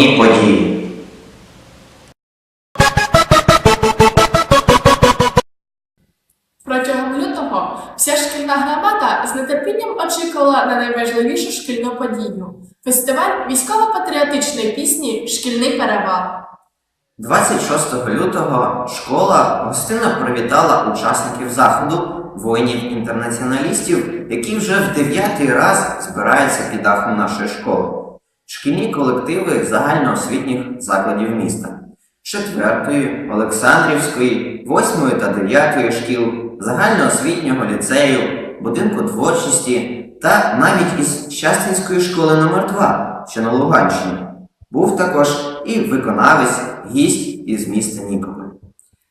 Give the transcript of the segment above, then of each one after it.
Головні події. Протягом лютого вся шкільна громада з нетерпінням очікувала на найважливішу шкільну подію фестиваль військово-патріотичної пісні Шкільний перевал. 26 лютого школа гостинно привітала учасників заходу воїнів-інтернаціоналістів, які вже в дев'ятий раз збираються під дахом нашої школи. Шкільні колективи загальноосвітніх закладів міста. Четвертої, Олександрівської, восьмої та дев'ятої шкіл, загальноосвітнього ліцею, будинку творчості та навіть із Щастинської школи номер 2 що на Луганщині. Був також і виконавець, гість із міста Нікополь.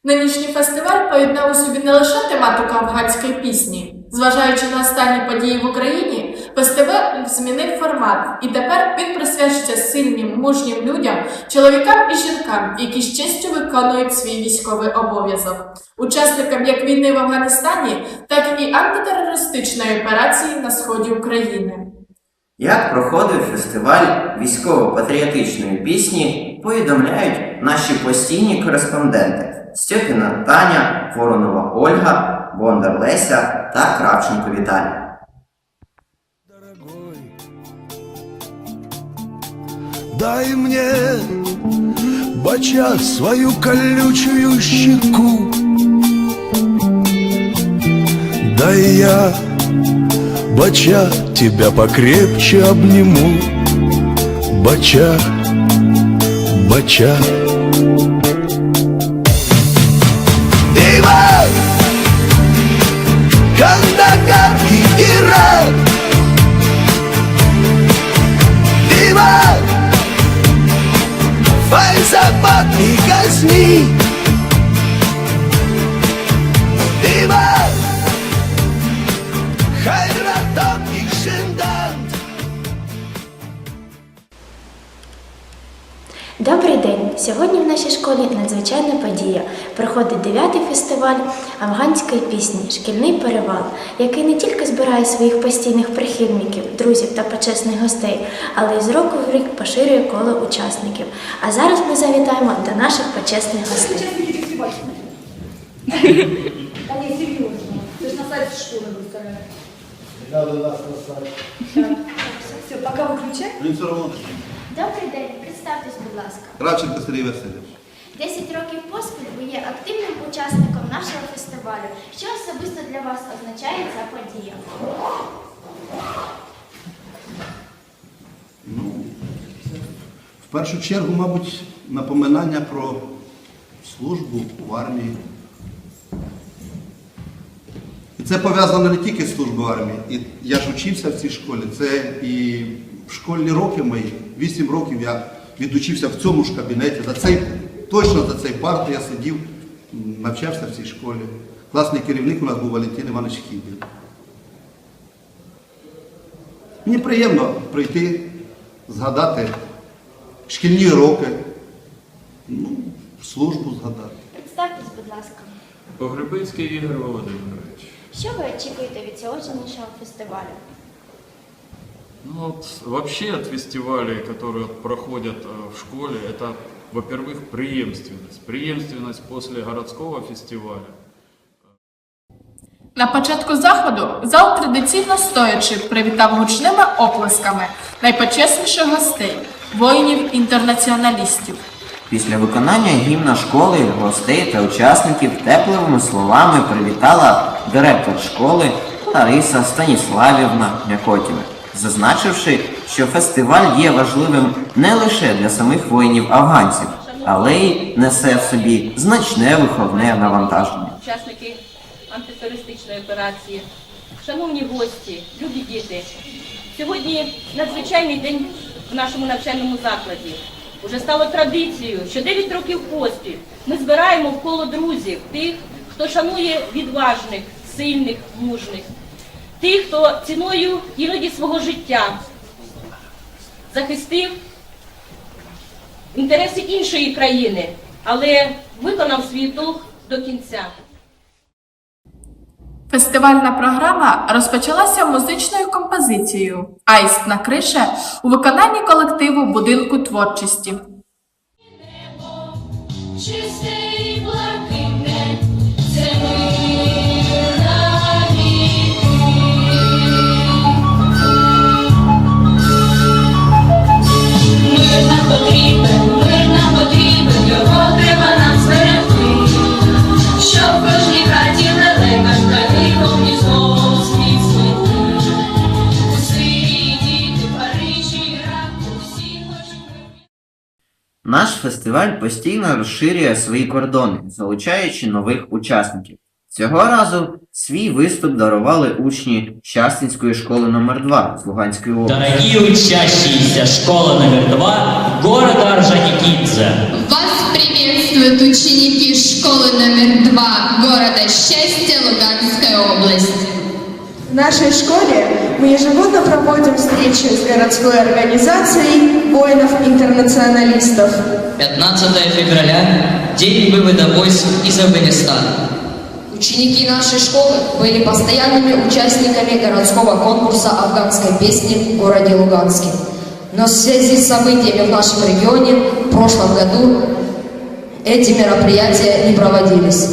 Нинішній фестиваль поєднав у собі не лише тематику афганської пісні. Зважаючи на останні події в Україні, фестиваль змінив формат, і тепер він присвячується сильним, мужнім людям, чоловікам і жінкам, які з честю виконують свій військовий обов'язок, учасникам як війни в Афганістані, так і антитерористичної операції на сході України. Як проходив фестиваль військово-патріотичної пісні, повідомляють наші постійні кореспонденти Стьопіна Таня, Воронова Ольга, Бондар Леся та Кравченко Віталій. Дай мне, бача свою колючую щеку, дай я, бача, тебя покрепче обниму, бача, бача. Vai, sapato e gasme школі надзвичайна подія. Проходить 9-й фестиваль афганської пісні Шкільний перевал, який не тільки збирає своїх постійних прихильників, друзів та почесних гостей, але й з року в рік поширює коло учасників. А зараз ми завітаємо до наших почесних гостей. Да не, серьезно. Ты же на сайте школы выставляешь. Надо нас наставить. Все, пока выключай. Він все одно. Добрий день, представтесь, будь ласка. Кравченко Сергій Васильович. 10 років поспіль ви є активним учасником нашого фестивалю. Що особисто для вас означає ця подія? В першу чергу, мабуть, напоминання про службу в армії. І це пов'язано не тільки з службою в армії. І я ж вчився в цій школі. Це і в школьні роки мої, 8 років я відучився в цьому ж кабінеті. За цей, точно за цей парт я сидів, м, навчався в цій школі. Класний керівник у нас був Валентин Іванович Хібін. Мені приємно прийти, згадати шкільні роки, ну, службу згадати. Представтесь, будь ласка. Погребицький Ігор Володимирович. Що ви очікуєте від сьогоднішнього фестивалю? Ну вот вообще от фестивалей, которые проходят э, в школе, это, во-первых, преемственность. Преемственность после городского фестиваля. На початку заходу зал традиційно стоячи привітав гучними оплесками найпочесніших гостей, воїнів-інтернаціоналістів. Після виконання гімна школи гостей та учасників теплими словами привітала директор школи Лариса Станіславівна Мякотіна, зазначивши, що фестиваль є важливим не лише для самих воїнів-афганців, але й несе в собі значне виховне навантаження. учасники антитерористичної операції, шановні гості, любі діти. Сьогодні надзвичайний день в нашому навчальному закладі. Уже стало традицією, що 9 років поспіль ми збираємо в коло друзів тих, хто шанує відважних, сильних, мужних, тих, хто ціною іноді свого життя захистив інтереси іншої країни, але виконав свій долг до кінця. Фестивальна програма розпочалася музичною композицією Аїст на крише у виконанні колективу будинку творчості. Чисте фестиваль постійно розширює свої кордони, залучаючи нових учасників. Цього разу свій виступ дарували учні Щастинської школи номер 2 з Луганської області. Дорогие учащиеся школы номер два города Орджоникидзе. Вас приветствуют ученики школы номер два города Счастья Луганской области. В нашей школе мы ежегодно проводим встречи с городской организацией воинов-интернационалистов. 15 февраля – день вывода войск из Афганистана. Ученики нашей школы были постоянными участниками городского конкурса афганской песни в городе Луганске. Но в связи с событиями в нашем регионе в прошлом году эти мероприятия не проводились.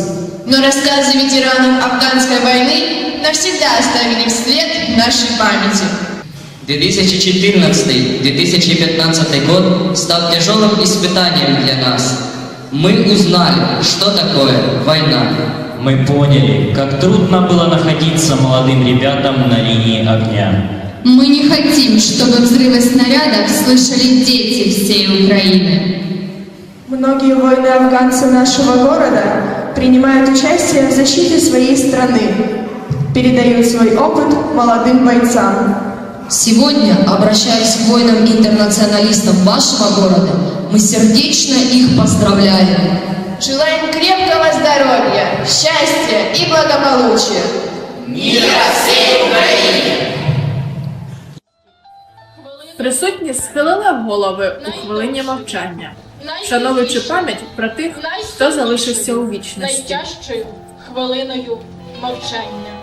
Но рассказы ветеранов афганской войны навсегда оставили след в нашей памяти. 2014-2015 год стал тяжелым испытанием для нас. Мы узнали, что такое война. Мы поняли, как трудно было находиться молодым ребятам на линии огня. Мы не хотим, чтобы взрывы снарядов слышали дети всей Украины. Многие воины-афганцы нашего города принимают участие в защите своей страны, передают свой опыт молодым бойцам. Сегодня, обращаясь к воинам-интернационалистам вашего города, мы сердечно их поздравляем. Желаем крепкого здоровья, счастья и благополучия. Присутні схилили голови у хвилині мовчання, шановуючи пам'ять про тих, хто залишився у вічності. Найтяжчою хвилиною мовчання.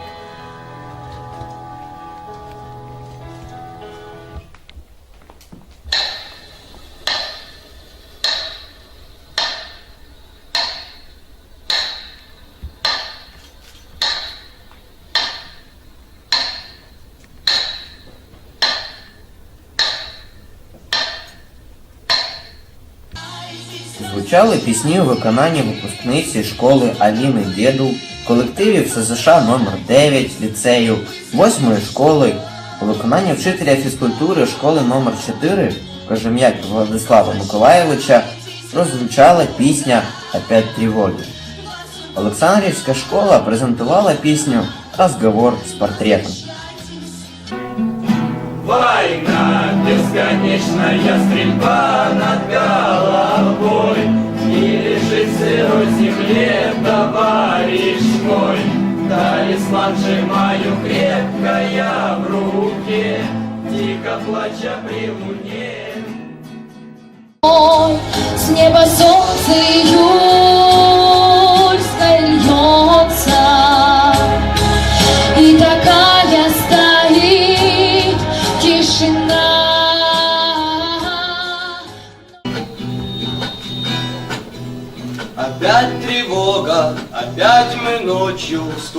Звучали пісні у виконанні випускниці школи Аліни Дєду, колективів СЗШ номер 9 ліцею, 8 школи, у виконанні вчителя фізкультури школи номер 4 Кожем'як Владислава Миколаєвича прозвучала пісня «Опять тривоги». Олександрівська школа презентувала пісню «Разговор з портретом». Война, бесконечная стрельба над головой. И лежит в сырой земле товарищ мой. Талисман сжимаю крепко я в руке Тихо плача при луне. С неба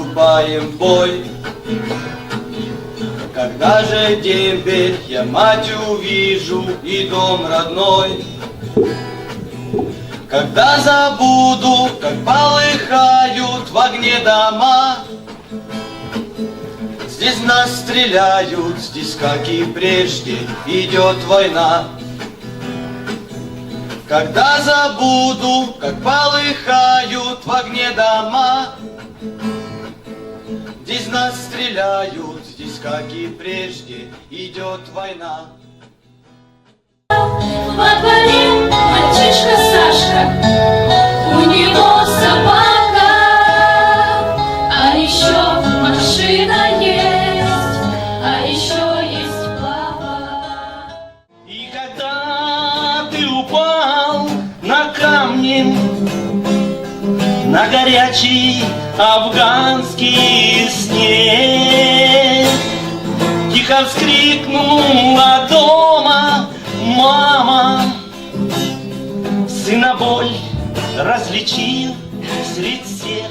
вступаем в бой. Когда же дембель я мать увижу и дом родной? Когда забуду, как полыхают в огне дома, Здесь нас стреляют, здесь, как и прежде, идет война. Когда забуду, как полыхают в огне дома, стреляют, здесь, как и прежде, идет война. Во дворе мальчишка Сашка, у него собака, афганский снег. Тихо вскрикнула дома мама, Сына боль различил средь всех.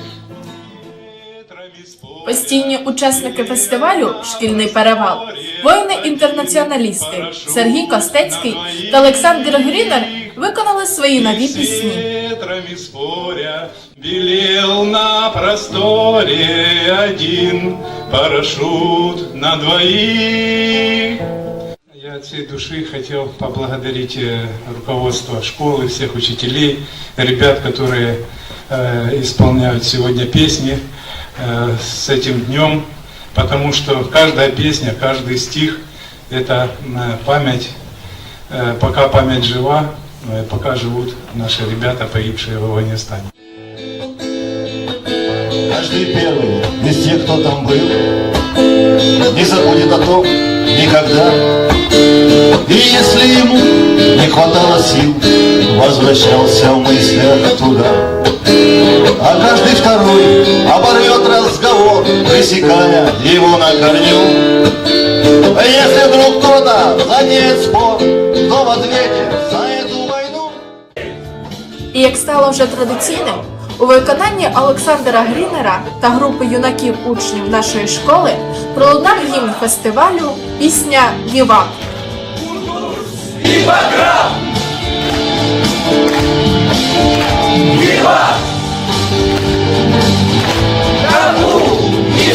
Постійні учасники фестивалю Шкільний перевал, воїни-інтернаціоналісти Сергій Костецький та Олександр Грінер виконали свої нові пісні. ветрами споря, Белел на просторе один парашют на двоих. Я от всей души хотел поблагодарить э, руководство школы, всех учителей, ребят, которые э, исполняют сегодня песни э, с этим днем, потому что каждая песня, каждый стих – это э, память, э, пока память жива, э, пока живут наши ребята, погибшие в Афганистане. Каждый первый из тех, кто там был, не забудет о том никогда. И если ему не хватало сил, возвращался в мыслях туда. А каждый второй оборвет разговор, пресекая его на корню. Если вдруг кто-то задеет спор, кто в ответе як стало вже традиційним, у виконанні Олександра Грінера та групи юнаків учнів нашої школи пролунав гімн фестивалю пісня Віва. Вива! Кому и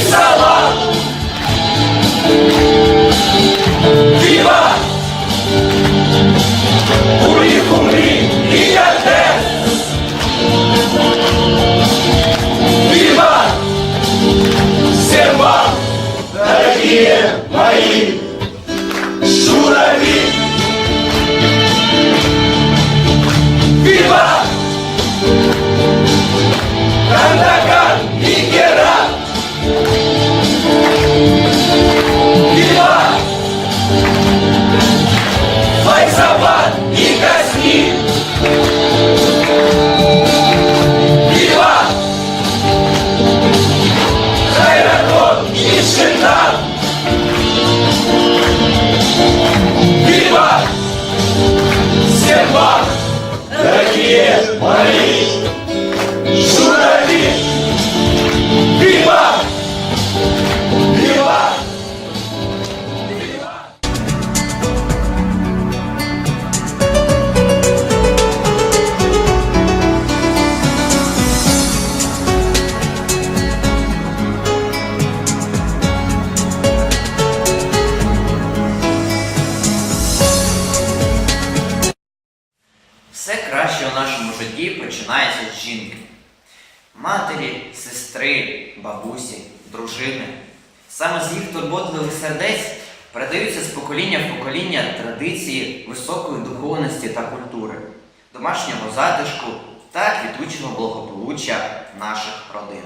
домашнього затишку та квітучого благополуччя наших родин.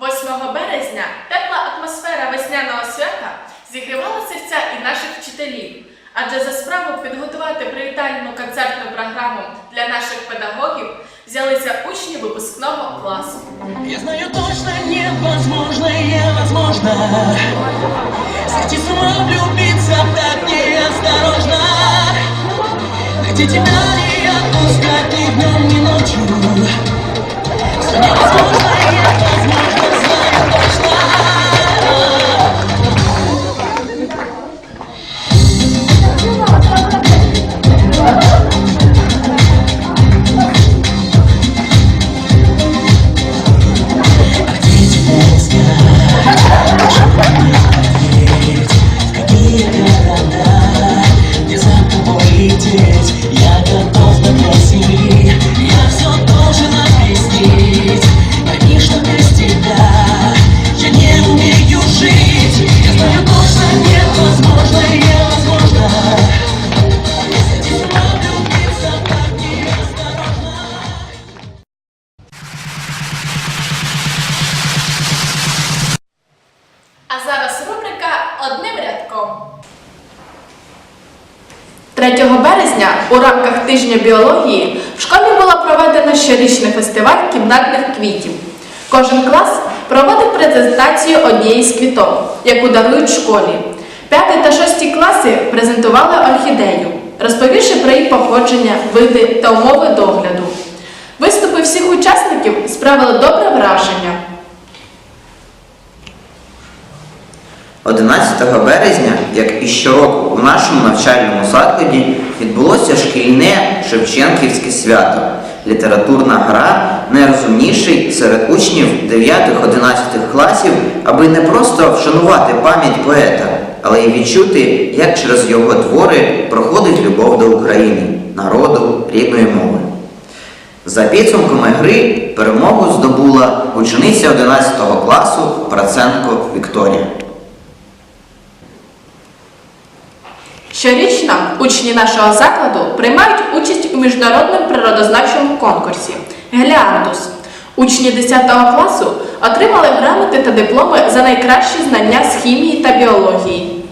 8 березня тепла атмосфера весняного свята зігрівала серця і наших вчителів. Адже за справу підготувати привітальну концертну програму для наших педагогів взялися учні випускного класу. Я знаю точно невозможно, невозможно Сойти с ума, влюбиться так неосторожно Найти тебя не отпускать щорічний фестиваль кімнатних квітів. Кожен клас проводив презентацію однієї з квіток, яку дарують школі. П'ятий та шості класи презентували орхідею, розповівши про її походження, види та умови догляду. Виступи всіх учасників справили добре враження. 11 березня, як і щороку, у нашому навчальному закладі відбулося шкільне Шевченківське свято. Літературна гра найрозумніший серед учнів 9-11 класів, аби не просто вшанувати пам'ять поета, але й відчути, як через його твори проходить любов до України, народу, рідної мови. За підсумками гри перемогу здобула учениця 11 класу Проценко Вікторія. Щорічно учні нашого закладу приймають участь у міжнародному природознавчому конкурсі Геліантус. Учні 10 класу отримали грамоти та дипломи за найкращі знання з хімії та біології.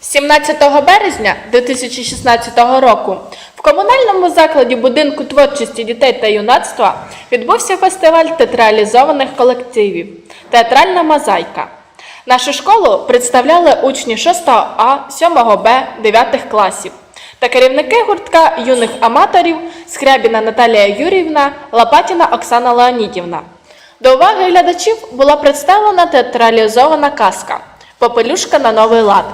17 березня 2016 року в комунальному закладі будинку творчості дітей та юнацтва відбувся фестиваль театралізованих колективів Театральна мозаїка. Нашу школу представляли учні 6 А, 7 Б, 9 класів та керівники гуртка юних аматорів Скрябіна Наталія Юріївна, Лопатіна Оксана Леонідівна. До уваги глядачів була представлена театралізована казка Попелюшка на новий лад,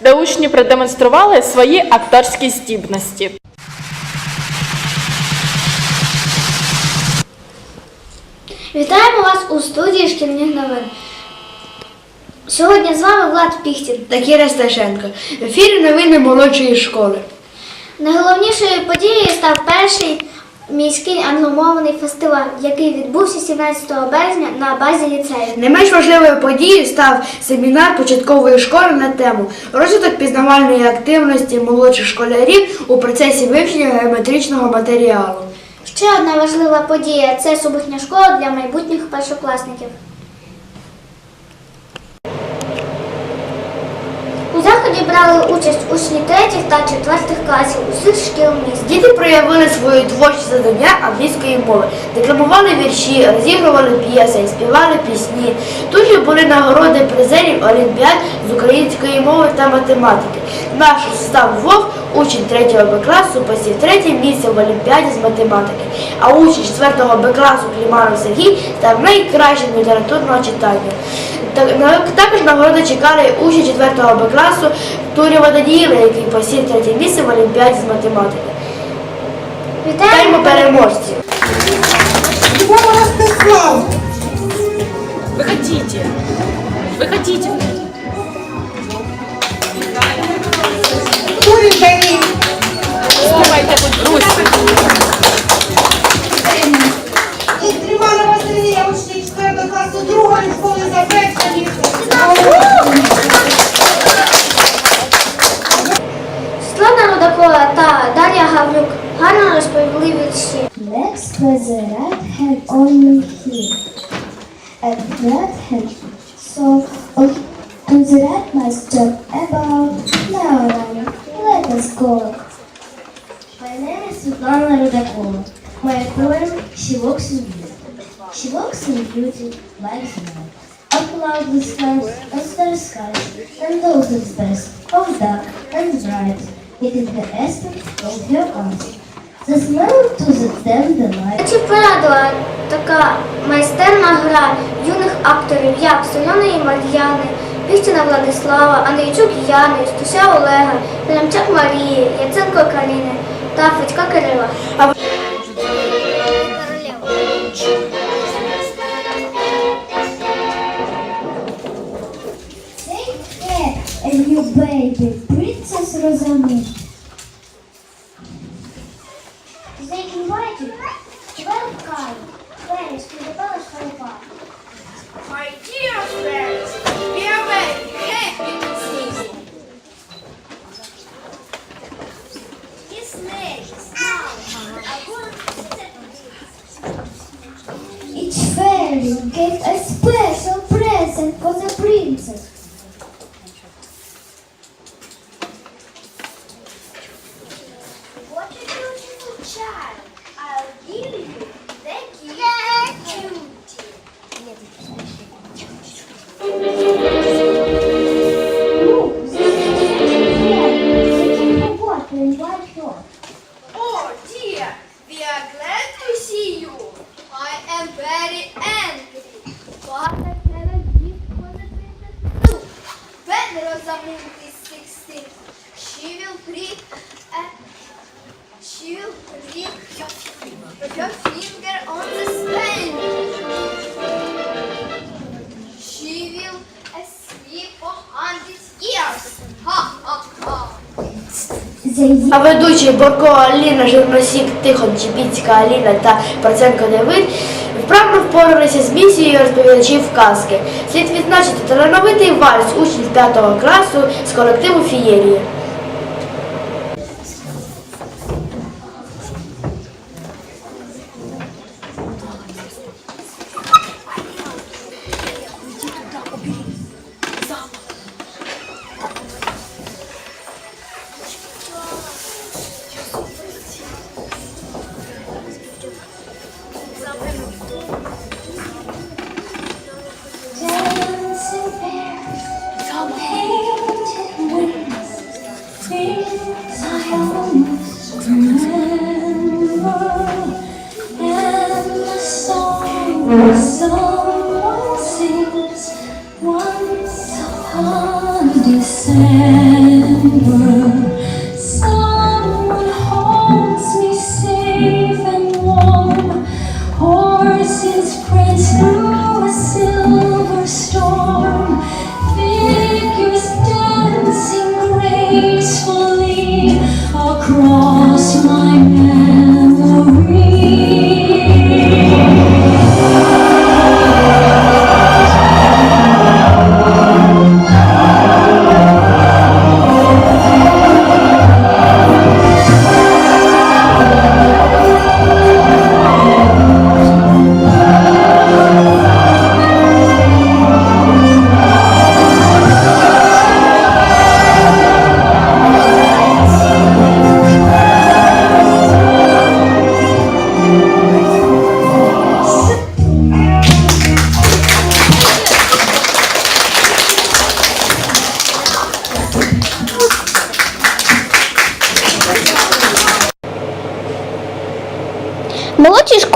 де учні продемонстрували свої акторські здібності. Вітаємо вас у студії шкільних новин. Сьогодні з вами Влад Піхтін. та Кіра Сташенко. В ефірі новини молодшої школи. Найголовнішою подією став перший міський англомовний фестиваль, який відбувся 17 березня на базі ліцею. Не менш важливою подією став семінар початкової школи на тему розвиток пізнавальної активності молодших школярів у процесі вивчення геометричного матеріалу. Ще одна важлива подія це суботня школа для майбутніх першокласників. У заході брали участь учні третіх та четвертих класів усіх шкіл міст. Діти проявили свої творчі завдання англійської мови, декламували вірші, розігрували п'єси співали пісні. Тут же були нагороди призерів олімпіад з української мови та математики. Наш Став Вов, учень 3 Б класу, посів третє місце в олімпіаді з математики, а учень 4 Б класу Кліманов Сергій став найкращим літературного читання. Також нагороди чекали учні 4 Б класу Турєва Даніїла, який посів третє місце в олімпіаді з математики. Вітаємо переможців! Выходите. Выходите. Снимайте хоть бросьте. Триманова Сергія, учні 4 класу другої школи за перше місце. Світлана Рудакова та Дар'я Гаврюк гарно розповіли вірші. Next with the right hand on here. And that hand. So on to the right must talk about now My name is walks in beauty like snow. Up cloudless skies and starry skies, and those that best of dark and bright. It is the essence of her eyes. The smell to the tender light. Чи порадила така майстерна гра юних акторів, як Соляної Мар'яни, Піхтіна Владислава, Андрійчук Яни, Стуся Олега, Лемчак Марії, Яценко Каріни та Федька Кирила. chico. Ведучі Аліна, Жирносік, Тихон Чіпіцька Аліна та Проценко Давид вправно впоралися з місією розповідачів казки. Слід відзначити талановитий вальс учнів 5 класу з колективу Фієрія.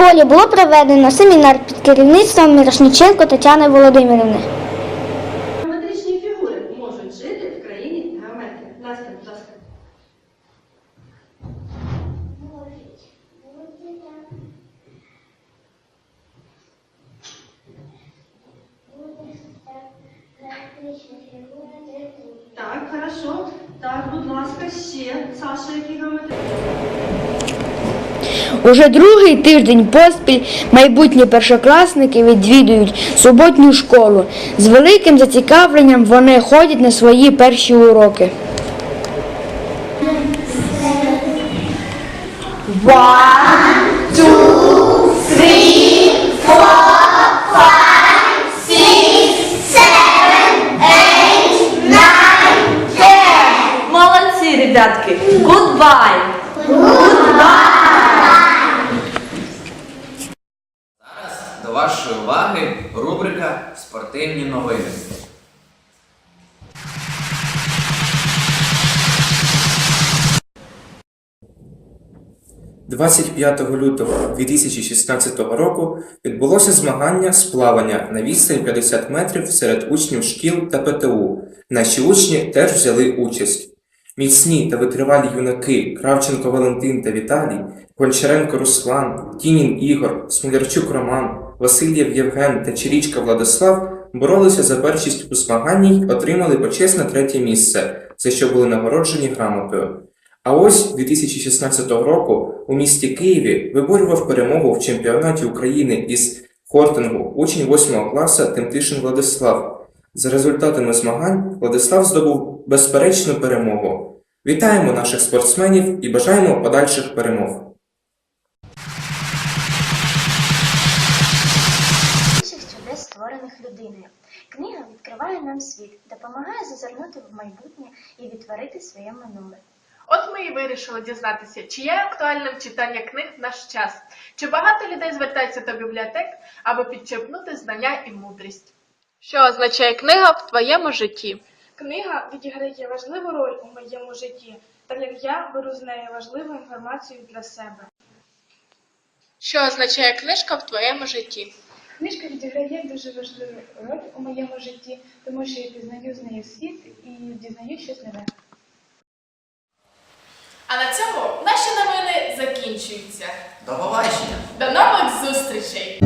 Школі було проведено семінар під керівництвом Мірошниченко Тетяни Володимирівни. Геометричні фігури можуть жити в країні геометрії. Настя, будь ласка. Так, хорошо. Так, будь ласка, ще. Саша, які геометричні? Уже другий тиждень поспіль майбутні першокласники відвідують суботню школу. З великим зацікавленням вони ходять на свої перші уроки. One, two, three, four, five, six, seven, eight, nine, ten. Молодці, ребятки. Goodbye. До вашої уваги рубрика Спортивні новини. – 25 лютого 2016 року відбулося змагання з плавання на відстань 50 метрів серед учнів шкіл та ПТУ. Наші учні теж взяли участь. Міцні та витривалі юнаки Кравченко Валентин та Віталій, Гончаренко Руслан, Тінін Ігор, Смолярчук Роман, Васильєв Євген та Чирічка Владислав боролися за першість у змаганні й отримали почесне третє місце, за що були нагороджені грамотою. А ось 2016 року у місті Києві виборював перемогу в чемпіонаті України із хортингу учень 8 класу Темтишин Владислав. За результатами змагань Владислав здобув безперечну перемогу. Вітаємо наших спортсменів і бажаємо подальших перемог. Відкриває нам світ, допомагає зазирнути в майбутнє і відтворити своє минуле. От ми і вирішили дізнатися, чи є актуальним читання книг в наш час, чи багато людей звертаються до бібліотек, аби підчерпнути знання і мудрість. Що означає книга в твоєму житті? Книга відіграє важливу роль у моєму житті, так як я беру з неї важливу інформацію для себе. Що означає книжка в твоєму житті? Книжка відіграє дуже важливу роль у моєму житті, тому що я пізнаю з нею світ і дізнаю щось нове. А на цьому наші новини закінчуються. До побачення! До нових зустрічей!